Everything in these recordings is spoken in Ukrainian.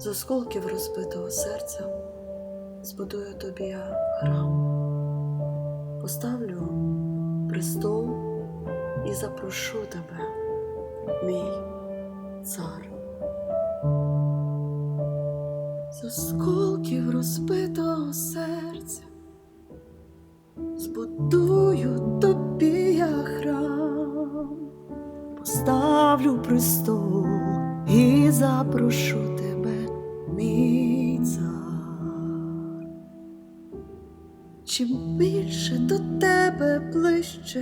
З осколків розбитого серця збудую тобі я храм, поставлю престол і запрошу тебе, мій цар. З осколків розбитого серця збудую тобі я храм, поставлю престол і запрошу Чим більше до тебе ближче,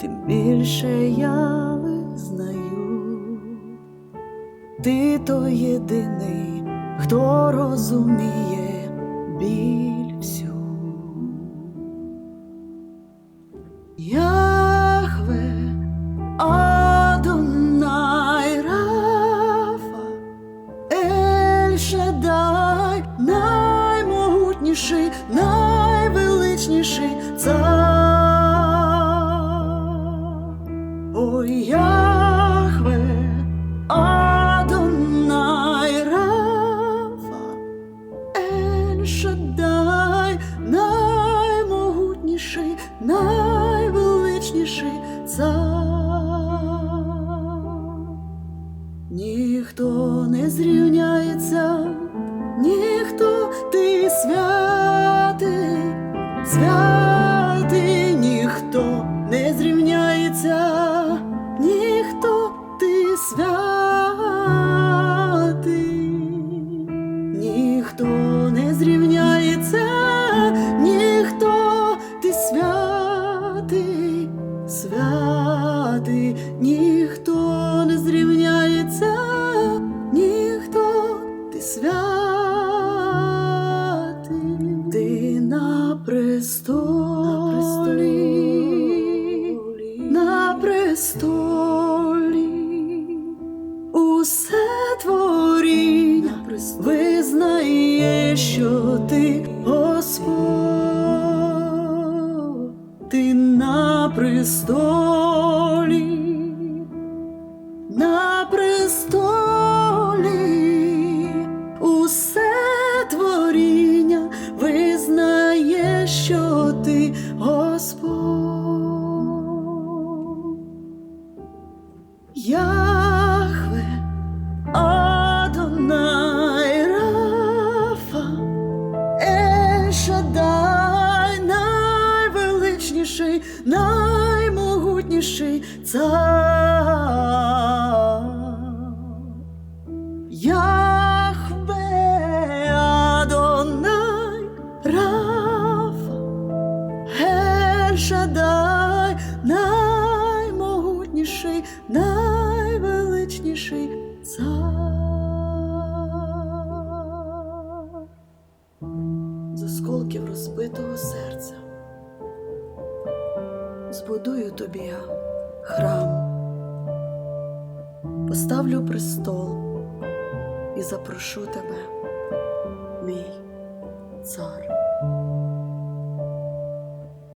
тим більше я визнаю, ти то єдиний, хто розуміє біль всю. Яхве, ніхто не зрівняється, ніхто ти святий, святий, ніхто не зрівняється, ніхто ти святий, ти на престолі, на престолі, усе творіння що ти Господь, ти на престолі, на престолі, усе творіння визнає, що ти Господь. Яхве, Шадай, найвеличніший, наймогутніший цар. Яхве, Адонай наймогутніший, найвеличніший осколків розбитого серця збудую тобі храм, поставлю престол і запрошу тебе, мій цар.